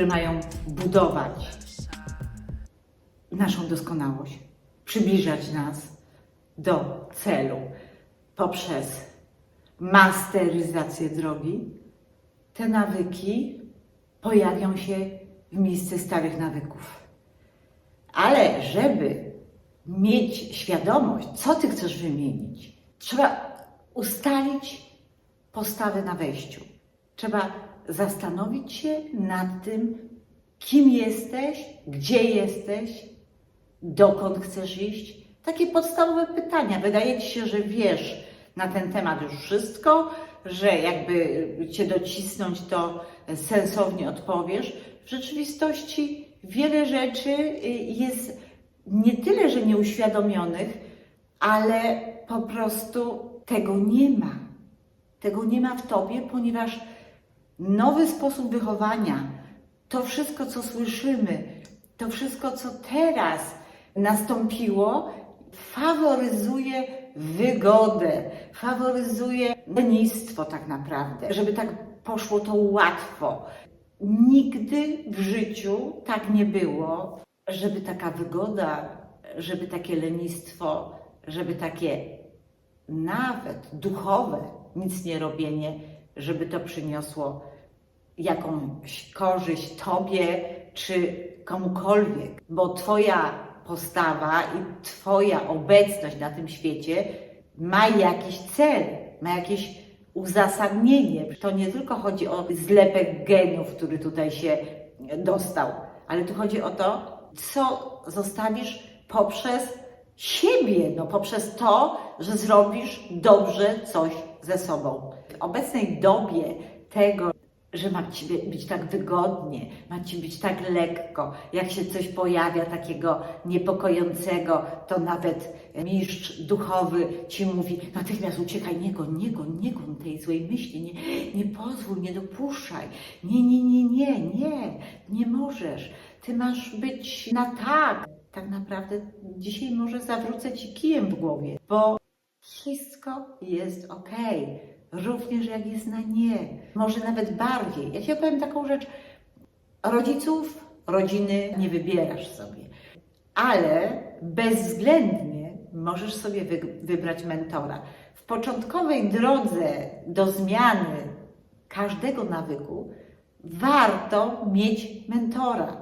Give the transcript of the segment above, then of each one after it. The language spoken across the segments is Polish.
które mają budować naszą doskonałość, przybliżać nas do celu poprzez masteryzację drogi, te nawyki pojawią się w miejsce starych nawyków. Ale żeby mieć świadomość, co ty chcesz wymienić, trzeba ustalić postawę na wejściu. Trzeba zastanowić się nad tym, kim jesteś, gdzie jesteś, dokąd chcesz iść. Takie podstawowe pytania. Wydaje ci się, że wiesz na ten temat już wszystko, że jakby cię docisnąć, to sensownie odpowiesz. W rzeczywistości wiele rzeczy y, jest nie tyle, że nieuświadomionych, ale po prostu tego nie ma. Tego nie ma w tobie, ponieważ nowy sposób wychowania, to wszystko, co słyszymy, to wszystko, co teraz nastąpiło, faworyzuje wygodę, faworyzuje lenistwo tak naprawdę, żeby tak poszło to łatwo. Nigdy w życiu tak nie było, żeby taka wygoda, żeby takie lenistwo, żeby takie nawet duchowe nic nie robienie, żeby to przyniosło jakąś korzyść Tobie czy komukolwiek, bo Twoja postawa i Twoja obecność na tym świecie ma jakiś cel, ma jakieś uzasadnienie. To nie tylko chodzi o zlepek genów, który tutaj się dostał, ale tu chodzi o to, co zostawisz poprzez siebie, no poprzez to, że zrobisz dobrze coś ze sobą. W obecnej dobie tego, że ma ci by- być tak wygodnie, ma ci być tak lekko. Jak się coś pojawia takiego niepokojącego, to nawet mistrz duchowy ci mówi, natychmiast uciekaj, nie goń, nie goń, nie tej złej myśli, nie, nie pozwól, nie dopuszczaj. Nie, nie, nie, nie, nie, nie możesz. Ty masz być na tak. Tak naprawdę dzisiaj może zawrócę ci kijem w głowie, bo wszystko jest ok. Również jak jest na nie. Może nawet bardziej. Ja ci opowiem taką rzecz. Rodziców, rodziny nie wybierasz sobie, ale bezwzględnie możesz sobie wy, wybrać mentora. W początkowej drodze do zmiany każdego nawyku warto mieć mentora,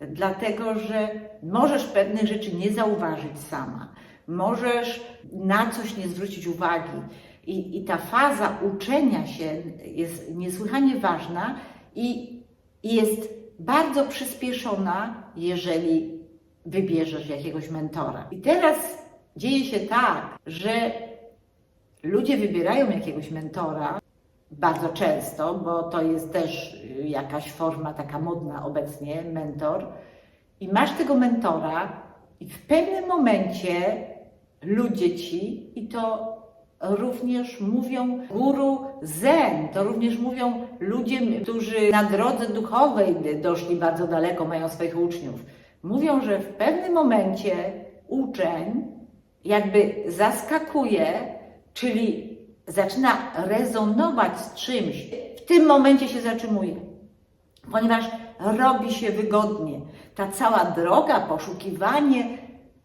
dlatego że możesz pewnych rzeczy nie zauważyć sama, możesz na coś nie zwrócić uwagi. I, I ta faza uczenia się jest niesłychanie ważna i, i jest bardzo przyspieszona, jeżeli wybierzesz jakiegoś mentora. I teraz dzieje się tak, że ludzie wybierają jakiegoś mentora bardzo często, bo to jest też jakaś forma taka modna obecnie, mentor. I masz tego mentora, i w pewnym momencie ludzie ci, i to również mówią guru zen, to również mówią ludzie, którzy na drodze duchowej doszli bardzo daleko, mają swoich uczniów. Mówią, że w pewnym momencie uczeń jakby zaskakuje, czyli zaczyna rezonować z czymś. W tym momencie się zatrzymuje, ponieważ robi się wygodnie. Ta cała droga, poszukiwanie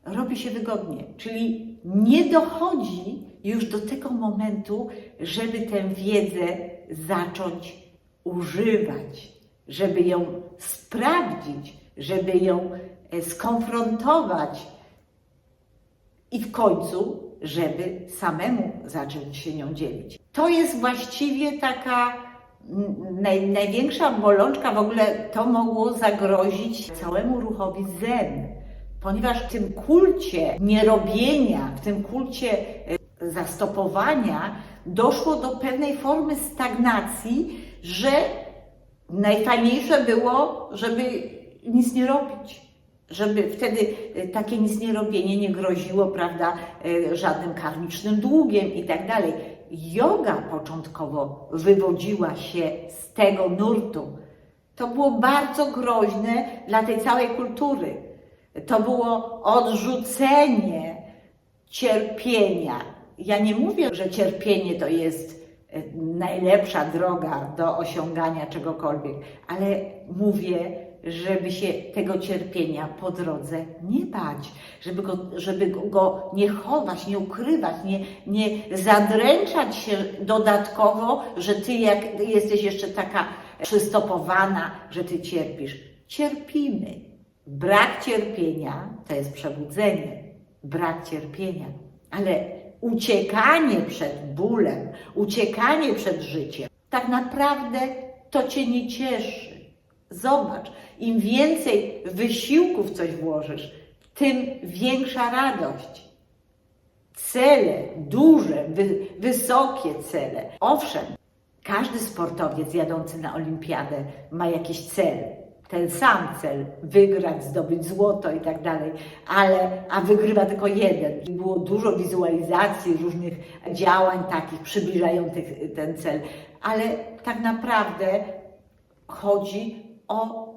robi się wygodnie, czyli nie dochodzi już do tego momentu, żeby tę wiedzę zacząć używać, żeby ją sprawdzić, żeby ją e, skonfrontować i w końcu, żeby samemu zacząć się nią dzielić. To jest właściwie taka naj, największa bolączka, w ogóle to mogło zagrozić całemu ruchowi zen, ponieważ w tym kulcie nierobienia, w tym kulcie e, zastopowania doszło do pewnej formy stagnacji, że najfajniejsze było, żeby nic nie robić żeby wtedy e, takie nic nie robienie nie groziło, prawda, e, żadnym karmicznym długiem i tak dalej. Yoga początkowo wywodziła się z tego nurtu. To było bardzo groźne dla tej całej kultury. To było odrzucenie cierpienia. Ja nie mówię, że cierpienie to jest e, najlepsza droga do osiągania czegokolwiek, ale mówię, żeby się tego cierpienia po drodze nie bać, żeby go, żeby go nie chować, nie ukrywać, nie, nie zadręczać się dodatkowo, że ty jak jesteś jeszcze taka przystopowana, że ty cierpisz. Cierpimy. Brak cierpienia to jest przebudzenie. Brak cierpienia. Ale uciekanie przed bólem, uciekanie przed życiem, tak naprawdę to cię nie cieszy. Zobacz, im więcej wysiłku w coś włożysz, tym większa radość. Cele, duże, wy, wysokie cele. Owszem, każdy sportowiec jadący na olimpiadę ma jakiś cel. Ten sam cel, wygrać, zdobyć złoto i tak dalej, ale, a wygrywa tylko jeden. Było dużo wizualizacji różnych działań takich przybliżających ten cel, ale tak naprawdę chodzi o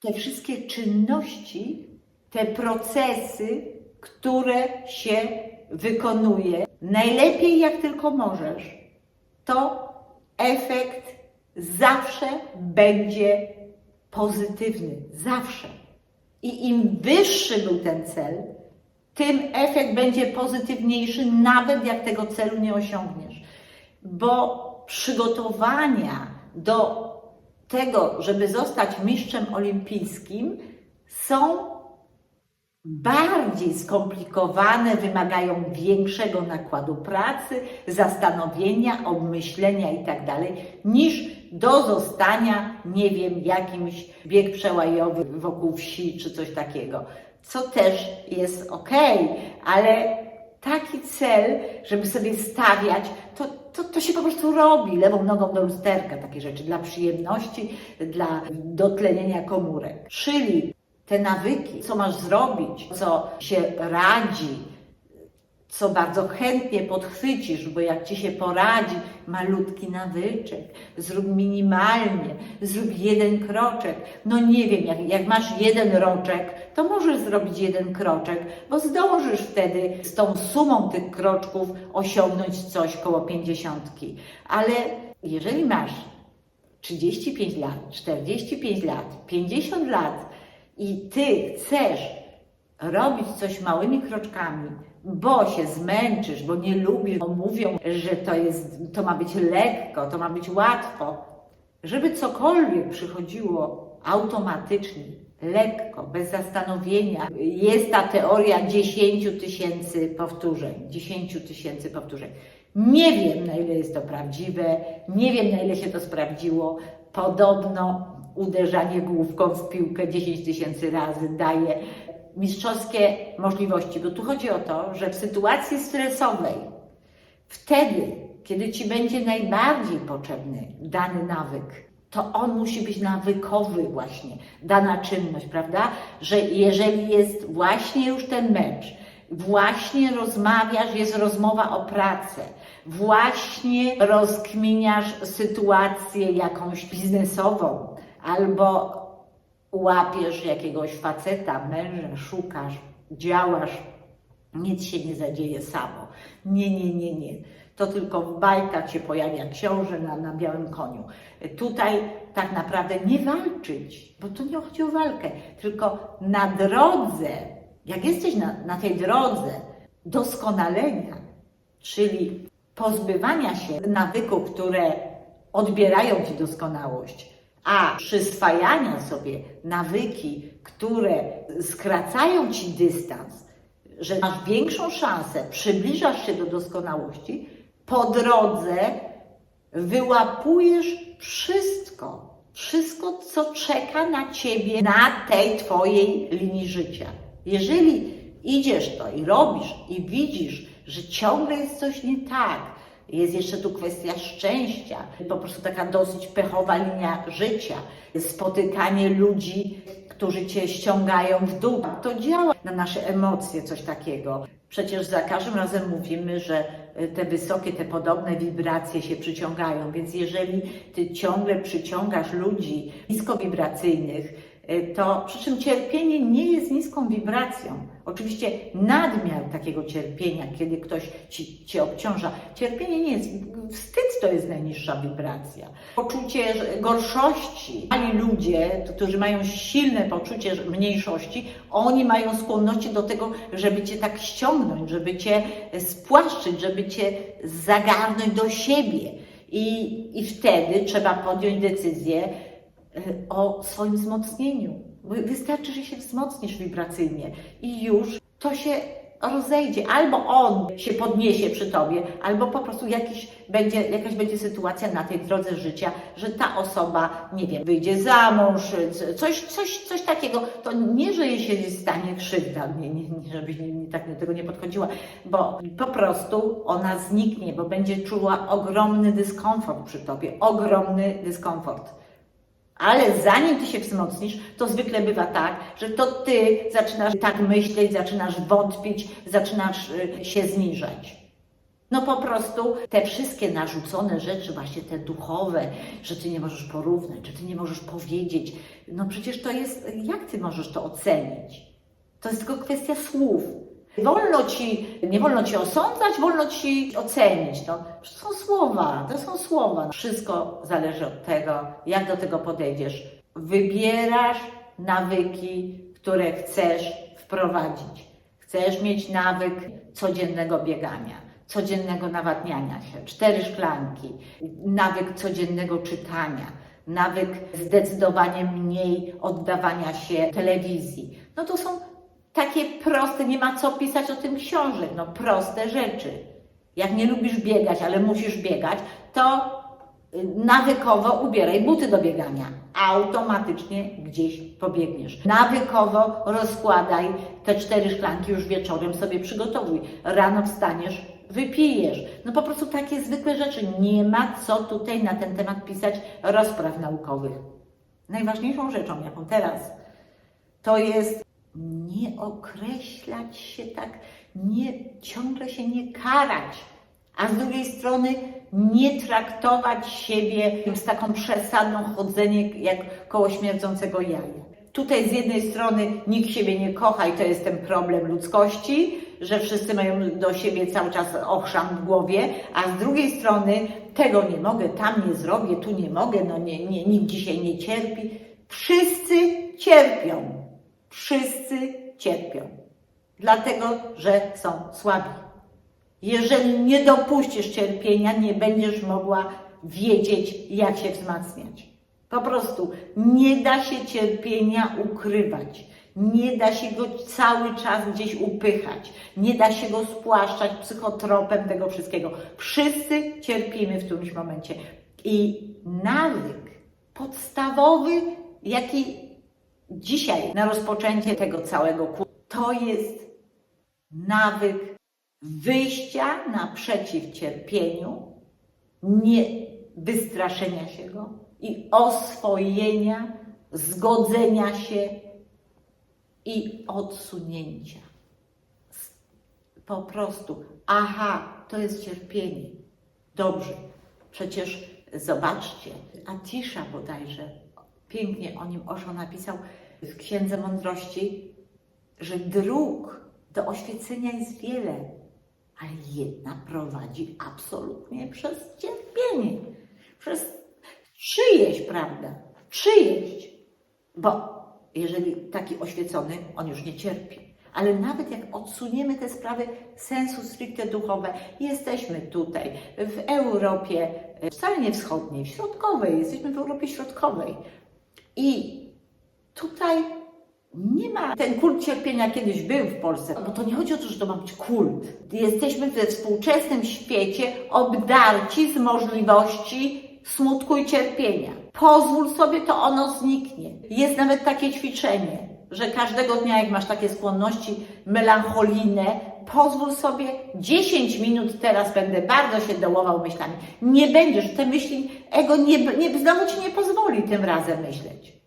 te wszystkie czynności, te procesy, które się wykonuje najlepiej jak tylko możesz, to efekt zawsze będzie pozytywny. Zawsze. I im wyższy był ten cel, tym efekt będzie pozytywniejszy, nawet jak tego celu nie osiągniesz. Bo przygotowania do tego, żeby zostać mistrzem olimpijskim, są bardziej skomplikowane, wymagają większego nakładu pracy, zastanowienia, obmyślenia itd., niż do zostania, nie wiem, jakimś bieg przełajowy wokół wsi czy coś takiego. Co też jest ok, ale taki cel, żeby sobie stawiać, to, to, to się po prostu robi lewą nogą do lusterka, takie rzeczy dla przyjemności, dla dotlenienia komórek. Czyli te nawyki, co masz zrobić, co się radzi, co bardzo chętnie podchwycisz, bo jak ci się poradzi malutki nawyczek, zrób minimalnie, zrób jeden kroczek. No nie wiem, jak, jak masz jeden roczek, to możesz zrobić jeden kroczek, bo zdążysz wtedy z tą sumą tych kroczków osiągnąć coś koło pięćdziesiątki. Ale jeżeli masz 35 lat, 45 lat, 50 lat i ty chcesz robić coś małymi kroczkami, bo się zmęczysz, bo nie lubisz, bo mówią, że to, jest, to ma być lekko, to ma być łatwo, żeby cokolwiek przychodziło automatycznie, lekko, bez zastanowienia. Jest ta teoria 10 tysięcy powtórzeń, 10 tysięcy powtórzeń. Nie wiem, na ile jest to prawdziwe, nie wiem, na ile się to sprawdziło. Podobno uderzanie główką w piłkę 10 tysięcy razy daje mistrzowskie możliwości, bo tu chodzi o to, że w sytuacji stresowej, wtedy, kiedy ci będzie najbardziej potrzebny dany nawyk, to on musi być nawykowy właśnie, dana czynność, prawda? Że jeżeli jest właśnie już ten mecz, właśnie rozmawiasz, jest rozmowa o pracę, właśnie rozkminiasz sytuację jakąś biznesową, albo łapiesz jakiegoś faceta, męża, szukasz, działasz, nic się nie zadzieje samo. Nie, nie, nie, nie. To tylko w bajkach się pojawia książę na, na białym koniu. Tutaj tak naprawdę nie walczyć, bo tu nie chodzi o walkę, tylko na drodze, jak jesteś na, na tej drodze doskonalenia, czyli pozbywania się nawyków, które odbierają ci doskonałość, a przyswajania sobie nawyki, które skracają ci dystans, że masz większą szansę, przybliżasz się do doskonałości, po drodze wyłapujesz wszystko, wszystko, co czeka na ciebie na tej twojej linii życia. Jeżeli idziesz to i robisz i widzisz, że ciągle jest coś nie tak, jest jeszcze tu kwestia szczęścia, po prostu taka dosyć pechowa linia życia, spotykanie ludzi, którzy cię ściągają w dół. To działa na nasze emocje, coś takiego. Przecież za każdym razem mówimy, że te wysokie, te podobne wibracje się przyciągają, więc jeżeli ty ciągle przyciągasz ludzi niskowibracyjnych, to przy czym cierpienie nie jest niską wibracją, Oczywiście nadmiar takiego cierpienia, kiedy ktoś ci, cię obciąża, cierpienie nie jest, wstyd to jest najniższa wibracja. Poczucie gorszości. Mali ludzie, którzy mają silne poczucie mniejszości, oni mają skłonności do tego, żeby cię tak ściągnąć, żeby cię spłaszczyć, żeby cię zagarnąć do siebie. I, I wtedy trzeba podjąć decyzję o swoim wzmocnieniu. Wystarczy, że się wzmocnisz wibracyjnie i już to się rozejdzie. Albo on się podniesie przy tobie, albo po prostu jakiś będzie, jakaś będzie sytuacja na tej drodze życia, że ta osoba, nie wiem, wyjdzie za mąż, coś, coś, coś takiego. To nie, że jej się stanie krzywda, nie, nie, nie, żebyś nie, nie, tak do tego nie podchodziła, bo po prostu ona zniknie, bo będzie czuła ogromny dyskomfort przy tobie, ogromny dyskomfort. Ale zanim ty się wzmocnisz, to zwykle bywa tak, że to ty zaczynasz tak myśleć, zaczynasz wątpić, zaczynasz y, się zniżać. No po prostu te wszystkie narzucone rzeczy, właśnie te duchowe, że ty nie możesz porównać, że ty nie możesz powiedzieć, no przecież to jest, jak ty możesz to ocenić? To jest tylko kwestia słów. Wolno ci, nie wolno ci osądzać, wolno ci ocenić. No, to są słowa, to są słowa. Wszystko zależy od tego, jak do tego podejdziesz. Wybierasz nawyki, które chcesz wprowadzić. Chcesz mieć nawyk codziennego biegania, codziennego nawadniania się, cztery szklanki, nawyk codziennego czytania, nawyk zdecydowanie mniej oddawania się telewizji. No to są takie proste, nie ma co pisać o tym książek, no proste rzeczy. Jak nie lubisz biegać, ale musisz biegać, to y, nawykowo ubieraj buty do biegania. Automatycznie gdzieś pobiegniesz. Nawykowo rozkładaj te cztery szklanki już wieczorem sobie przygotowuj. Rano wstaniesz, wypijesz. No po prostu takie zwykłe rzeczy. Nie ma co tutaj na ten temat pisać rozpraw naukowych. Najważniejszą rzeczą, jaką teraz, to jest nie określać się tak, nie, ciągle się nie karać, a z drugiej strony nie traktować siebie z taką przesadą chodzenie jak koło śmierdzącego jaja. Tutaj z jednej strony nikt siebie nie kocha i to jest ten problem ludzkości, że wszyscy mają do siebie cały czas ochrzan w głowie, a z drugiej strony tego nie mogę, tam nie zrobię, tu nie mogę, no nie, nie, nikt dzisiaj nie cierpi. Wszyscy cierpią. Wszyscy cierpią. Dlatego, że są słabi. Jeżeli nie dopuścisz cierpienia, nie będziesz mogła wiedzieć, jak się wzmacniać. Po prostu nie da się cierpienia ukrywać. Nie da się go cały czas gdzieś upychać. Nie da się go spłaszczać psychotropem tego wszystkiego. Wszyscy cierpimy w którymś momencie. I nawyk podstawowy, jaki dzisiaj na rozpoczęcie tego całego kursu, to jest nawyk wyjścia naprzeciw cierpieniu, nie wystraszenia się go i oswojenia, zgodzenia się i odsunięcia. Po prostu, aha, to jest cierpienie. Dobrze, przecież zobaczcie, Atisza bodajże, pięknie o nim Osho napisał w Księdze Mądrości, że dróg do oświecenia jest wiele, ale jedna prowadzi absolutnie przez cierpienie, przez czyjeś, prawda? Czyjeś. Bo jeżeli taki oświecony, on już nie cierpi. Ale nawet jak odsuniemy te sprawy sensu stricte duchowe, jesteśmy tutaj, w Europie, e, wcale nie wschodniej, środkowej, jesteśmy w Europie środkowej. I tutaj nie ma. Ten kult cierpienia kiedyś był w Polsce, bo to nie chodzi o to, że to ma być kult. Jesteśmy we współczesnym świecie obdarci z możliwości smutku i cierpienia. Pozwól sobie, to ono zniknie. Jest nawet takie ćwiczenie, że każdego dnia, jak masz takie skłonności melancholijne, pozwól sobie 10 minut teraz będę bardzo się dołował myślami. Nie będziesz, te myśli, ego nie, nie, znowu ci nie pozwoli tym razem myśleć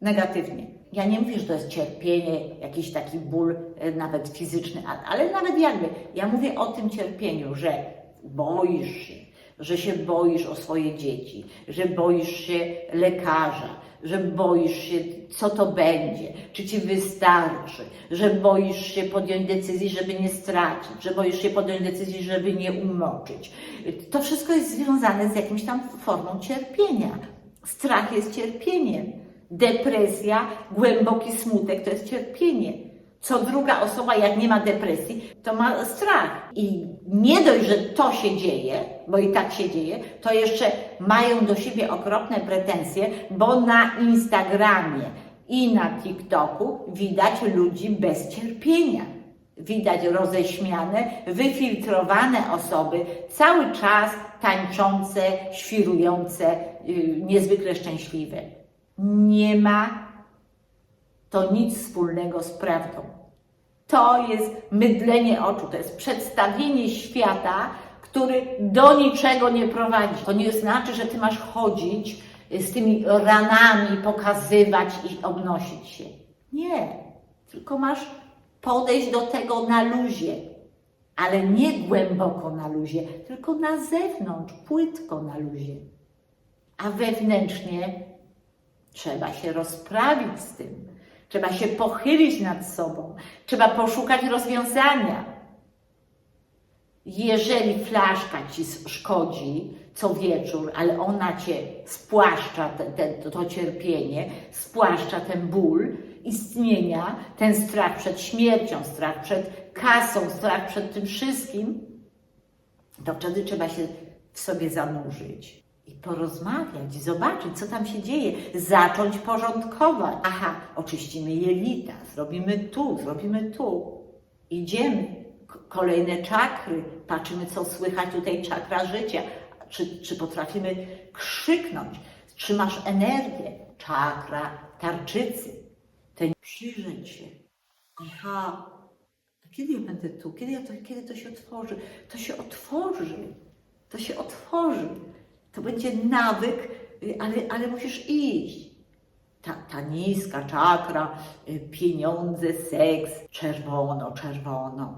negatywnie. Ja nie mówię, że to jest cierpienie, jakiś taki ból, e, nawet fizyczny, ale nawet jakby. Ja mówię o tym cierpieniu, że boisz się, że się boisz o swoje dzieci, że boisz się lekarza, że boisz się, co to będzie, czy ci wystarczy, że boisz się podjąć decyzji, żeby nie stracić, że boisz się podjąć decyzji, żeby nie umoczyć. To wszystko jest związane z jakimś tam formą cierpienia. Strach jest cierpieniem. Depresja, głęboki smutek to jest cierpienie. Co druga osoba, jak nie ma depresji, to ma strach. I nie dość, że to się dzieje, bo i tak się dzieje, to jeszcze mają do siebie okropne pretensje, bo na Instagramie i na TikToku widać ludzi bez cierpienia. Widać roześmiane, wyfiltrowane osoby, cały czas tańczące, świrujące, yy, niezwykle szczęśliwe. Nie ma to nic wspólnego z prawdą. To jest mydlenie oczu, to jest przedstawienie świata, który do niczego nie prowadzi. To nie znaczy, że ty masz chodzić z tymi ranami, pokazywać i obnosić się. Nie, tylko masz podejść do tego na luzie, ale nie głęboko na luzie, tylko na zewnątrz, płytko na luzie. A wewnętrznie trzeba się rozprawić z tym. Trzeba się pochylić nad sobą, trzeba poszukać rozwiązania. Jeżeli flaszka ci szkodzi co wieczór, ale ona cię spłaszcza te, te, to, cierpienie, spłaszcza ten ból istnienia, ten strach przed śmiercią, strach przed kasą, strach przed tym wszystkim, to wtedy trzeba się w sobie zanurzyć i porozmawiać, zobaczyć, co tam się dzieje, zacząć porządkować. Aha, oczyścimy jelita, zrobimy tu, zrobimy tu. Idziemy. Kolejne czakry, patrzymy, co słychać tutaj czakra życia. Czy, czy potrafimy krzyknąć, czy masz energię? Czakra tarczycy. Ten przyjrzeć się. Aha, kiedy ja będę tu? Kiedy, ja to, kiedy to się otworzy? To się otworzy. To się otworzy. To będzie nawyk, y, ale, ale musisz iść. Ta, ta niska czakra, y, pieniądze, seks, czerwono, czerwono.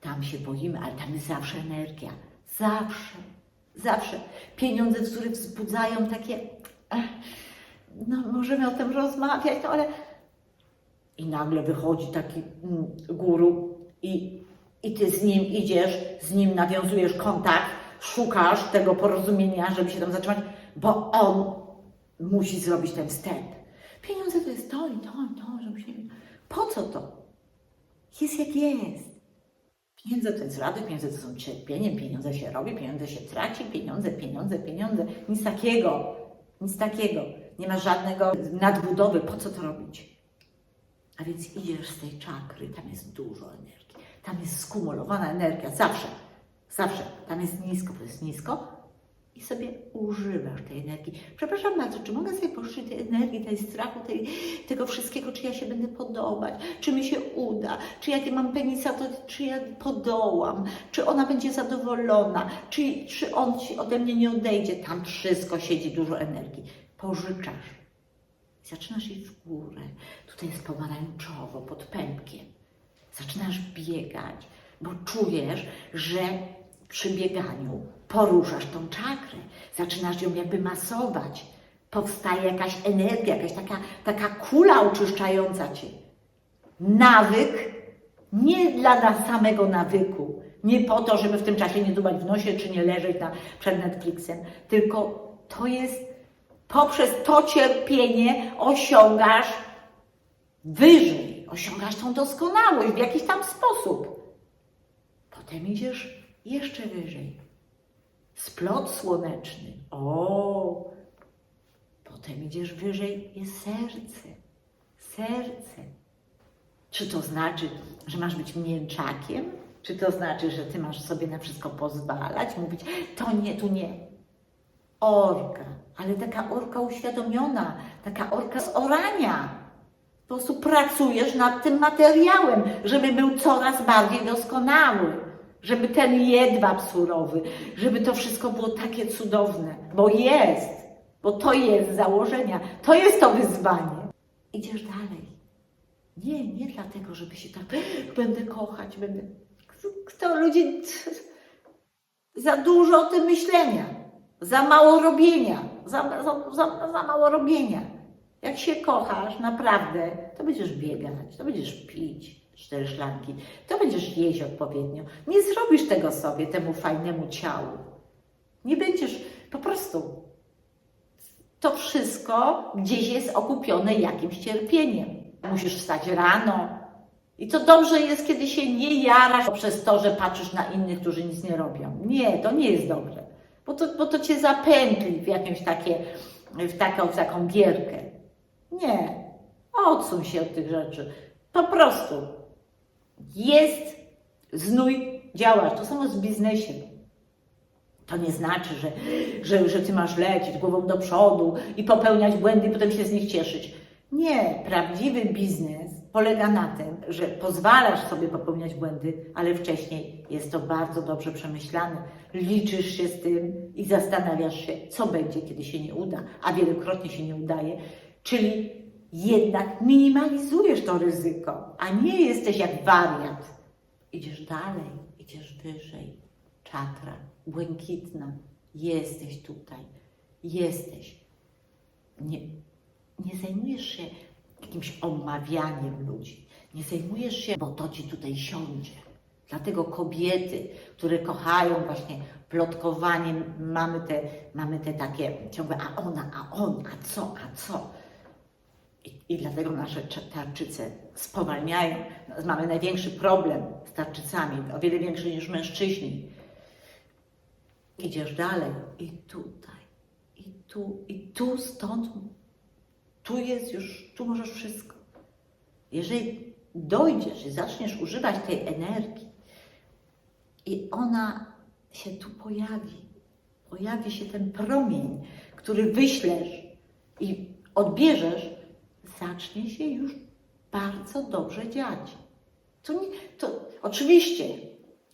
Tam się boimy, ale tam jest zawsze energia. Zawsze, zawsze. Pieniądze, które wzbudzają takie. eh, No, możemy o tym rozmawiać, no ale. I nagle wychodzi taki mm, guru i, i ty z nim idziesz, z nim nawiązujesz kontakt, szukasz tego porozumienia, żeby się tam zatrzymać, bo on musi zrobić ten wstęp. Pieniądze to jest to i to i to, żebyś nie... Po co to? Jest jak jest. Pieniądze to jest radość, pieniądze to są cierpienie, pieniądze się robi, pieniądze się traci, pieniądze, pieniądze, pieniądze. Nic takiego, nic takiego. Nie ma żadnego nadbudowy, po co to robić? A więc idziesz z tej czakry, tam jest dużo energii, tam jest skumulowana energia, zawsze, zawsze. Tam jest nisko, to jest nisko i sobie używasz tej energii. Przepraszam bardzo, czy mogę sobie pożyczyć tej energii, tej strachu, tej, tego wszystkiego, czy ja się będę podobać, czy mi się uda, czy jak ja mam penisa, to czy ja podołam, czy ona będzie zadowolona, czy, czy on ci ode mnie nie odejdzie. Tam wszystko siedzi dużo energii. Pożyczasz. Zaczynasz iść w górę. Tutaj jest pomarańczowo, pod pępkiem. Zaczynasz biegać, bo czujesz, że przy bieganiu poruszasz tą czakrę. Zaczynasz ją jakby masować. Powstaje jakaś energia, jakaś taka, taka kula oczyszczająca cię. Nawyk nie dla samego nawyku, nie po to, żeby w tym czasie nie dubać w nosie czy nie leżeć na, przed Netflixem, tylko to jest poprzez to cierpienie osiągasz wyżej, osiągasz tą doskonałość w jakiś tam sposób. Potem idziesz jeszcze wyżej. Splot słoneczny. O! Potem idziesz wyżej, jest serce. Serce. Czy to znaczy, że masz być mięczakiem? Czy to znaczy, że ty masz sobie na wszystko pozwalać, mówić, to nie, tu nie? Orka, ale taka orka uświadomiona, taka orka z orania. Po prostu pracujesz nad tym materiałem, żeby był coraz bardziej doskonały, żeby ten jedwab surowy, żeby to wszystko było takie cudowne, bo jest, bo to jest założenia, to jest to wyzwanie. Idziesz dalej. Nie, nie dlatego, żeby się tak, będę kochać, będę. Kto ludzi. Za dużo o tym myślenia, za mało robienia, za, za, za, za mało robienia. Jak się kochasz, naprawdę, to będziesz biegać, to będziesz pić cztery szlanki, to będziesz jeść odpowiednio. Nie zrobisz tego sobie, temu fajnemu ciału. Nie będziesz, po prostu. To wszystko gdzieś jest okupione jakimś cierpieniem. Musisz wstać rano. I to dobrze jest, kiedy się nie jarasz przez to, że patrzysz na innych, którzy nic nie robią. Nie, to nie jest dobre. Bo to, bo to cię zapętli w jakąś takie, w taką, w taką gierkę. Nie. Odsuń się od tych rzeczy. Po prostu. Jest znój, działasz. To samo z biznesem. To nie znaczy, że, że, że ty masz lecieć głową do przodu i popełniać błędy i potem się z nich cieszyć. Nie, prawdziwy biznes polega na tym, że pozwalasz sobie popełniać błędy, ale wcześniej jest to bardzo dobrze przemyślane. Liczysz się z tym i zastanawiasz się, co będzie, kiedy się nie uda, a wielokrotnie się nie udaje. Czyli jednak minimalizujesz to ryzyko, a nie jesteś jak wariat. Idziesz dalej, idziesz wyżej. Czakra błękitna. Jesteś tutaj. Jesteś. Nie, nie zajmujesz się jakimś omawianiem ludzi. Nie zajmujesz się, bo to ci tutaj siądzie. Dlatego kobiety, które kochają właśnie plotkowaniem, mamy te, mamy te takie ciągłe, a ona, a on, a co, a co. I, dlatego nasze tarczyce spowalniają. Mamy największy problem z tarczycami, o wiele większy niż mężczyźni. Idziesz dalej i tutaj, i tu, i tu, stąd, tu jest już, tu możesz wszystko. Jeżeli dojdziesz i zaczniesz używać tej energii i ona się tu pojawi, pojawi się ten promień, który wyślesz i odbierzesz, zacznie się już bardzo dobrze dziać. To, nie, to oczywiście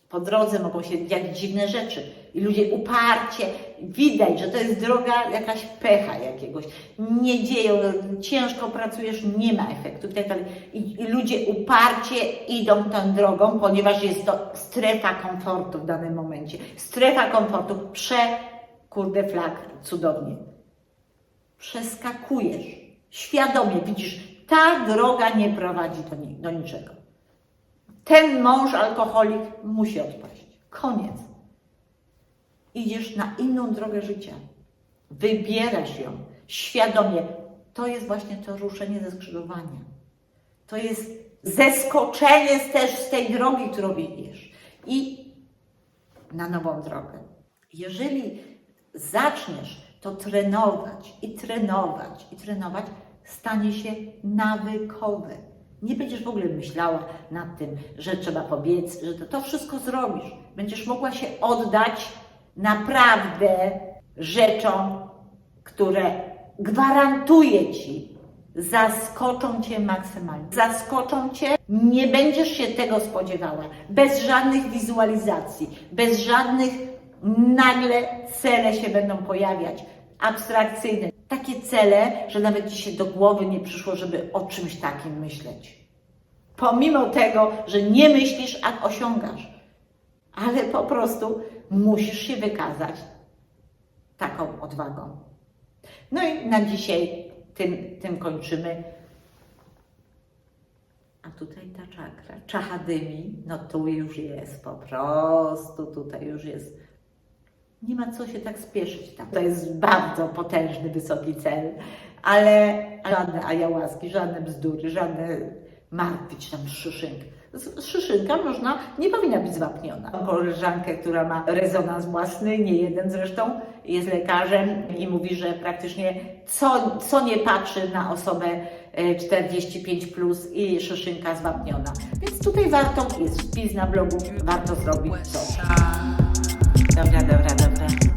po drodze mogą się dziać dziwne rzeczy i ludzie uparcie, widać, że to jest droga jakaś pecha jakiegoś. Nie dzieją, ciężko pracujesz, nie ma efektu i tak dalej. I, I ludzie uparcie idą tą drogą, ponieważ jest to strefa komfortu w danym momencie. Strefa komfortu, prze, kurde flag, cudownie. Przeskakujesz, świadomie widzisz, ta droga nie prowadzi do, ni- do niczego. Ten mąż alkoholik musi odpaść. Koniec. Idziesz na inną drogę życia. Wybierasz ją świadomie. To jest właśnie to ruszenie ze skrzyżowania. To jest zeskoczenie też z tej drogi, którą idziesz. I na nową drogę. Jeżeli zaczniesz to trenować i trenować i trenować, stanie się nawykowe. Nie będziesz w ogóle myślała nad tym, że trzeba pobiec, że to, to wszystko zrobisz. Będziesz mogła się oddać naprawdę rzeczom, które gwarantuję ci, zaskoczą cię maksymalnie. Zaskoczą cię, nie będziesz się tego spodziewała. Bez żadnych wizualizacji, bez żadnych nagle cele się będą pojawiać. Abstrakcyjne. Takie cele, że nawet ci się do głowy nie przyszło, żeby o czymś takim myśleć. Pomimo tego, że nie myślisz, a osiągasz. Ale po prostu musisz się wykazać taką odwagą. No i na dzisiaj tym, tym kończymy. A tutaj ta czakra, czahadymi, no tu już jest po prostu, tutaj już jest. Nie ma co się tak spieszyć tam. To jest bardzo potężny, wysoki cel, ale żadne ajałaski, żadne bzdury, żadne martwić tam szyszynk. Z- Szyszynka można, nie powinna być zwapniona. Mam koleżankę, która ma rezonans własny, nie jeden zresztą, jest lekarzem i mówi, że praktycznie co, co nie patrzy na osobę e, 45 plus i szyszynka zwapniona. Więc tutaj warto, jest wpis na blogu, warto zrobić coś. Đâm ra, đâm ra, đâm ra!